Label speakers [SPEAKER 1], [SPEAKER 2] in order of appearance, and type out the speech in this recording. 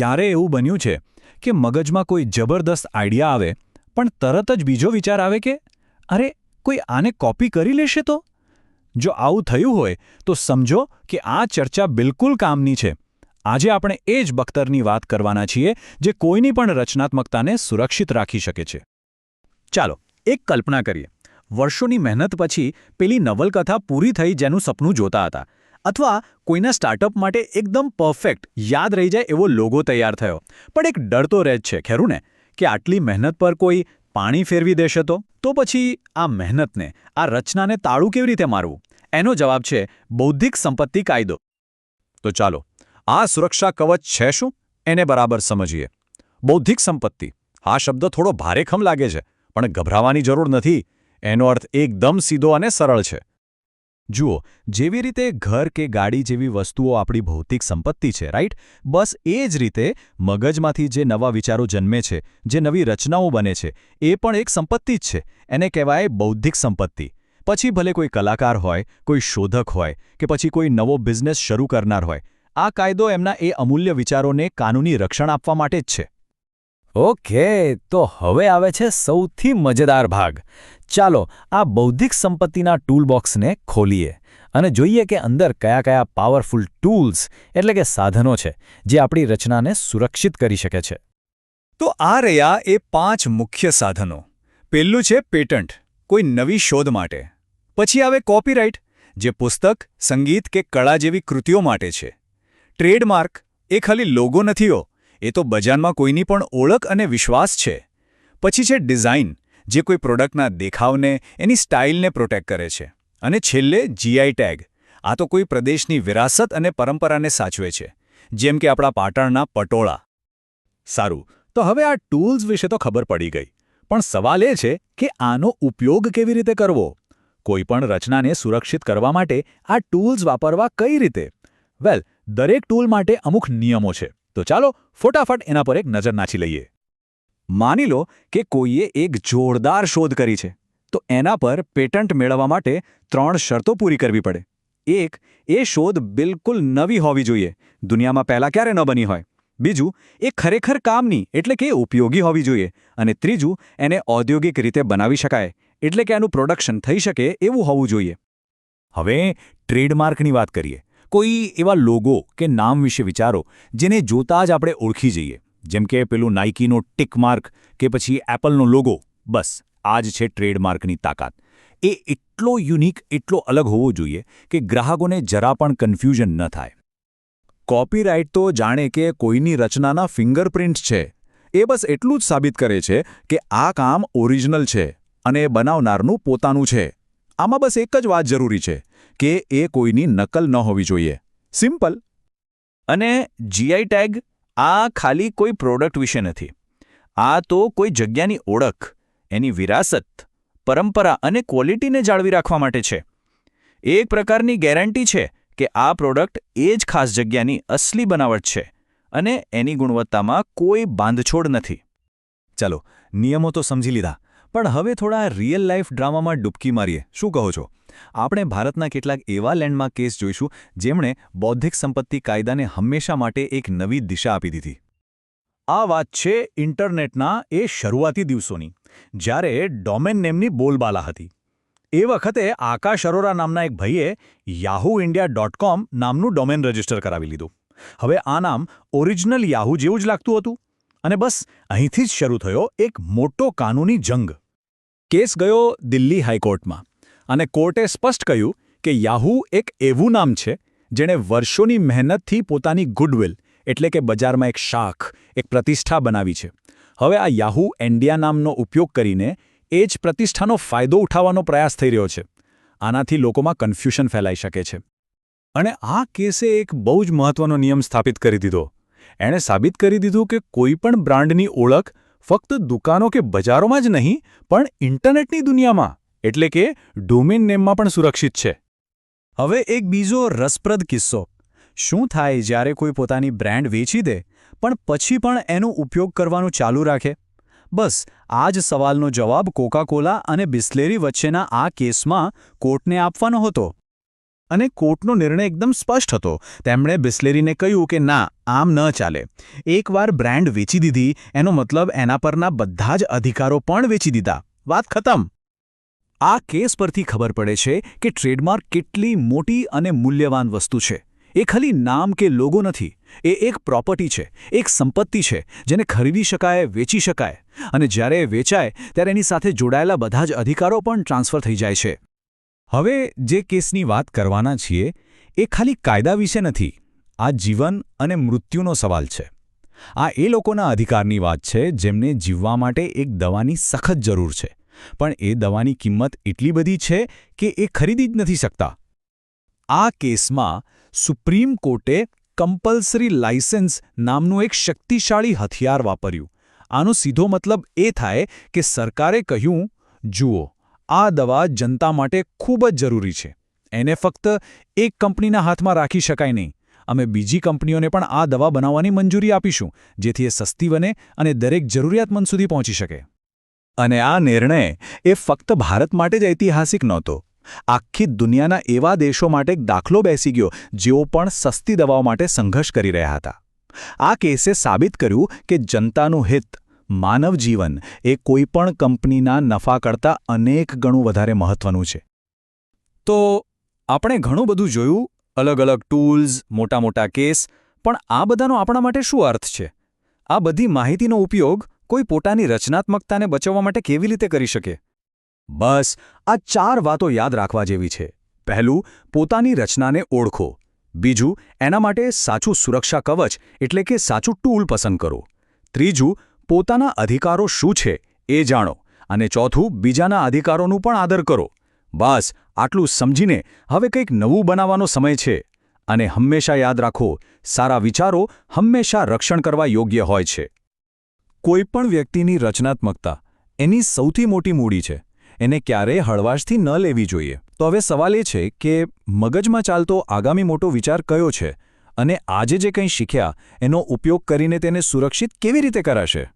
[SPEAKER 1] ક્યારે એવું બન્યું છે કે મગજમાં કોઈ જબરદસ્ત આઈડિયા આવે, પણ તરત જ બીજો વિચાર આવે કે, અરે, કોઈ આને કોપી કરી લેશે તો? જો આવું થયું હોય, તો સમજો કે આ ચર્ચા બિલકુલ કામની છે. આજે આપણે એ જ બખ્તરની વાત કરવાના છીએ, જે કોઈની પણ રચનાત્મકતાને સુરક્ષિત રાખી શકે છે. ચાલો, એક કલ્પના કરીએ. વર્ષોની મહેનત પછી પેલી નવલકથા પૂરી થઈ જેનું સપનું જોતા હતા. અથવા કોઈના સ્ટાર્ટઅપ માટે એકદમ પરફેક્ટ યાદ રહી જાય એવો લોગો તૈયાર થયો. પણ એક ડર તો રહે છે ખરું ને કે આટલી મહેનત પર કોઈ પાણી ફેરવી દેશે તો? તો પછી આ મહેનતને, આ રચનાને તાળું કેવી રીતે મારવું? એનો જવાબ છે બૌદ્ધિક સંપત્તિ કાયદો. તો ચાલો, આ સુરક્ષા કવચ છે શું? એને બરાબર સમજીએ. બૌદ્ધિક સંપત્તિ, આ શબ્દ થોડો ભારેખમ લાગે છે, પણ ગભરાવાની જરૂર નથી. એનો અર્થ એકદમ સીધો અને સરળ છે. જુઓ, જેવી રીતે ઘર કે ગાડી જેવી વસ્તુઓ આપણી ભૌતિક સંપત્તિ છે રાઈટ બસ એ જ રીતે મગજમાંથી જે નવા વિચારો જન્મે છે, જે નવી રચનાઓ બને છે, એ પણ એક સંપત્તિ જ છે. એને કહેવાય બૌદ્ધિક સંપત્તિ. પછી ભલે કોઈ કલાકાર હોય, કોઈ શોધક હોય, કે પછી કોઈ નવો બિઝનેસ શરૂ કરનાર હોય, આ કાયદો એમના એ અમૂલ્ય વિચારોને કાનૂની રક્ષણ આપવા માટે જ છે.
[SPEAKER 2] ઓકે, તો હવે આવે છે સૌથી મજેદાર ભાગ. ચાલો આ બૌદ્ધિક સંપત્તિના ટૂલબોક્સને ખોલીએ અને જોઈએ કે અંદર કયા કયા પાવરફુલ ટૂલ્સ એટલે કે સાધનો છે જે આપણી રચનાને સુરક્ષિત કરી શકે છે.
[SPEAKER 1] તો આ રહ્યા એ પાંચ મુખ્ય સાધનો. પહેલું છે પેટન્ટ, કોઈ નવી શોધ માટે. પછી આવે કોપીરાઇટ જે પુસ્તક, સંગીત કે કળા જેવી કૃતિઓ માટે છે. ટ્રેડમાર્ક એ ખાલી લોગો નથીઓ એ તો બજારમાં કોઈની પણ ઓળખ અને વિશ્વાસ છે. પછી છે ડિઝાઇન જે કોઈ પ્રોડક્ટના દેખાવને, એની સ્ટાઇલને પ્રોટેક્ટ કરે છે. અને છેલ્લે જીઆઈ ટેગ આ તો કોઈ પ્રદેશની વિરાસત અને પરંપરાને સાચવે છે. જેમ કે આપણા પાટણના પટોળા. સારું, તો હવે આ ટૂલ્સ વિશે તો ખબર પડી ગઈ. પણ સવાલ એ છે કે આનો ઉપયોગ કેવી રીતે કરવો? કોઈપણ રચનાને સુરક્ષિત કરવા માટે આ ટૂલ્સ વાપરવા કઈ રીતે? વેલ, દરેક ટૂલ માટે અમુક નિયમો છે. તો ચાલો ફટાફટ એના પર એક નજર નાખી લઈએ. માની લો કે કોઈએ એક જોરદાર શોધ કરી છે, તો એના પર પેટન્ટ મેળવવા માટે ત્રણ શરતો પૂરી કરવી પડે. એક, એ શોધ બિલકુલ નવી હોવી જોઈએ. દુનિયામાં પહેલાં ક્યારે ન બની હોય. બીજું, એ ખરેખર કામની, એટલે કે ઉપયોગી હોવી જોઈએ. અને ત્રીજું, એને ઔદ્યોગિક રીતે બનાવી શકાય, એટલે કે એનું પ્રોડક્શન થઈ શકે એવું હોવું જોઈએ. હવે ટ્રેડમાર્કની વાત કરીએ. કોઈ એવા લોગો કે નામ વિશે વિચારો, જેને જોતા જ આપણે ઓળખી જઈએ. જેમ કે પેલું નાઇકીનો ટિક માર્ક કે પછી એપલનો લોગો બસ આ જ છે ટ્રેડમાર્કની તાકાત. એ એટલો યુનિક, એટલો અલગ હોવો જોઈએ કે ગ્રાહકોને જરા પણ કન્ફ્યુઝન ન થાય. કોપીરાઇટ તો જાણે કે કોઈની રચનાના ફિંગરપ્રિન્ટ છે. એ બસ એટલું જ સાબિત કરે છે કે આ કામ ઓરિજિનલ છે અને બનાવનારનું પોતાનું છે. આમાં બસ એક જ વાત જરૂરી છે કે એ કોઈની નકલ ન હોવી જોઈએ. સિમ્પલ અને જીઆઈ ટેગ આ ખાલી કોઈ પ્રોડક્ટ વિશે નથી. આ તો કોઈ જગ્યાની ઓળખ, એની વિરાસત, પરંપરા અને ક્વોલિટીને જાળવી રાખવા માટે છે. એક પ્રકારની ગેરંટી છે કે આ પ્રોડક્ટ એ જ ખાસ જગ્યાની અસલી બનાવટ છે અને એની ગુણવત્તામાં કોઈ બાંધછોડ નથી. ચાલો, નિયમો તો સમજી લીધા, પણ હવે થોડા રિયલ લાઈફ ડ્રામામાં ડૂબકી મારીએ. શું કહો છો? આપણે ભારતના કેટલાક એવા લેન્ડમાર્ક કેસ જોઈશું જેમણે બૌદ્ધિક સંપત્તિ કાયદાને હંમેશા માટે એક નવી દિશા આપી દીધી. આ વાત છે ઇન્ટરનેટના એ શરૂઆતી દિવસોની, જ્યારે ડોમેન નેમની બોલબાલા હતી. એ વખતે આકાશ અરોરા નામના એક ભાઈએ યાહુ ઇન્ડિયા ડોટ કોમ નામનું ડોમેન રજિસ્ટર કરાવી લીધું. હવે આ નામ ઓરિજિનલ યાહુ જેવું જ લાગતું હતું. અને બસ, અહીંથી જ શરૂ થયો એક મોટો કાનૂની જંગ. કેસ ગયો દિલ્હી હાઈકોર્ટમાં. અને કોર્ટે સ્પષ્ટ કહ્યું કે યાહુ એક એવું નામ છે, જેણે વર્ષોની મહેનતથી પોતાની ગુડવિલ, એટલે કે બજારમાં એક શાખ, એક પ્રતિષ્ઠા બનાવી છે. હવે આ યાહુ એન્ડિયા નામનો ઉપયોગ કરીને એ જ પ્રતિષ્ઠાનો ફાયદો ઉઠાવવાનો પ્રયાસ થઈ રહ્યો છે. આનાથી લોકોમાં કન્ફ્યુઝન ફેલાઈ શકે છે. અને આ કેસે એક બહુ જ મહત્વનો નિયમ સ્થાપિત કરી દીધો. એણે સાબિત કરી દીધું કે કોઈપણ બ્રાન્ડની ઓળખ ફક્ત દુકાનો કે બજારોમાં જ નહીં, પણ ઇન્ટરનેટની દુનિયામાં. એટલે કે ડોમેન નેમમાં પણ સુરક્ષિત છે. હવે એક બીજો રસપ્રદ કિસ્સો. શું થાય જ્યારે કોઈ પોતાની બ્રાન્ડ વેચી દે, પણ પછી પણ એનો ઉપયોગ કરવાનું ચાલુ રાખે? બસ, આ જ સવાલનો જવાબ કોકાકોલા અને બિસ્લેરી વચ્ચેના આ કેસમાં કોર્ટને આપવાનો હતો.
[SPEAKER 3] અને કોર્ટનો નિર્ણય એકદમ સ્પષ્ટ હતો. તેમણે બિસ્લેરીને કહ્યું કે ના, આમ ન ચાલે. એકવાર બ્રાન્ડ વેચી દીધી, એનો મતલબ એના પરના બધા જ અધિકારો પણ વેચી દીધા. વાત ખતમ.
[SPEAKER 1] આ કેસ પરથી ખબર પડે છે કે ટ્રેડમાર્ક કેટલી મોટી અને મૂલ્યવાન વસ્તુ છે. એ ખાલી નામ કે લોગો નથી. એ એક પ્રોપર્ટી છે, એક સંપત્તિ છે, જેને ખરીદી શકાય, વેચી શકાય. અને જ્યારે વેચાય, ત્યારે એની સાથે જોડાયેલા બધા જ અધિકારો પણ ટ્રાન્સફર થઈ જાય છે.
[SPEAKER 2] હવે જે કેસની વાત કરવાના છીએ, એ ખાલી કાયદા વિશે નથી. આ જીવન અને મૃત્યુનો સવાલ છે. આ એ લોકોના અધિકારની વાત છે જેમને જીવવા માટે એક દવાની સખત જરૂર છે. પણ એ દવાની કિંમત એટલી બધી છે કે એ ખરીદી જ નથી શકતા.
[SPEAKER 1] આ કેસમાં સુપ્રીમ કોર્ટે કમ્પલ્સરી લાઇસન્સ નામનું એક શક્તિશાળી હથિયાર વાપર્યું. આનો સીધો મતલબ એ થાય કે સરકારે કહ્યું, જુઓ, આ દવા જનતા માટે ખૂબ જ જરૂરી છે. એને ફક્ત એક કંપનીના હાથમાં રાખી શકાય નહીં. અમે બીજી કંપનીઓને પણ આ દવા બનાવવાની મંજૂરી આપીશું, જેથી એ સસ્તી બને અને દરેક જરૂરિયાતમંદ સુધી પહોંચી શકે.
[SPEAKER 3] અને આ નિર્ણય એ ફક્ત ભારત માટે જ ઐતિહાસિક નહોતો. આખી દુનિયાના એવા દેશો માટે એક દાખલો બેસી ગયો જેઓ પણ સસ્તી દવાઓ માટે સંઘર્ષ કરી રહ્યા હતા. આ કેસે સાબિત કર્યું કે જનતાનું હિત, માનવ જીવન એ કોઈપણ કંપનીના નફા કરતાં અનેક ગણું વધારે મહત્વનું છે.
[SPEAKER 1] તો આપણે ઘણું બધું જોયું અલગ અલગ ટૂલ્સ મોટા મોટા કેસ, પણ આ બધાનો આપણા માટે શું અર્થ છે? આ બધી માહિતીનો ઉપયોગ કોઈ પોતાની રચનાત્મકતાને બચાવવા માટે કેવી રીતે કરી શકે? બસ, આ ચાર વાતો યાદ રાખવા જેવી છે. પહેલું, પોતાની રચનાને ઓળખો. બીજું, એના માટે સાચું સુરક્ષા કવચ એટલે કે સાચું ટૂલ પસંદ કરો. ત્રીજું, પોતાના અધિકારો શું છે એ જાણો. અને ચોથું, બીજાના અધિકારોનું પણ આદર કરો. બસ, આટલું સમજીને હવે કંઈક નવું બનાવવાનો સમય છે. અને હંમેશા યાદ રાખો, સારા વિચારો હંમેશા રક્ષણ કરવા યોગ્ય હોય છે. કોઈપણ વ્યક્તિની રચનાત્મકતા એની સૌથી મોટી મૂડી છે. એને ક્યારેય હળવાશથી ન લેવી જોઈએ. તો હવે સવાલ એ છે કે, મગજમાં ચાલતો આગામી મોટો વિચાર કયો છે? અને આજે જે કંઈ શીખ્યા, એનો ઉપયોગ કરીને તેને સુરક્ષિત કેવી રીતે કરાશે?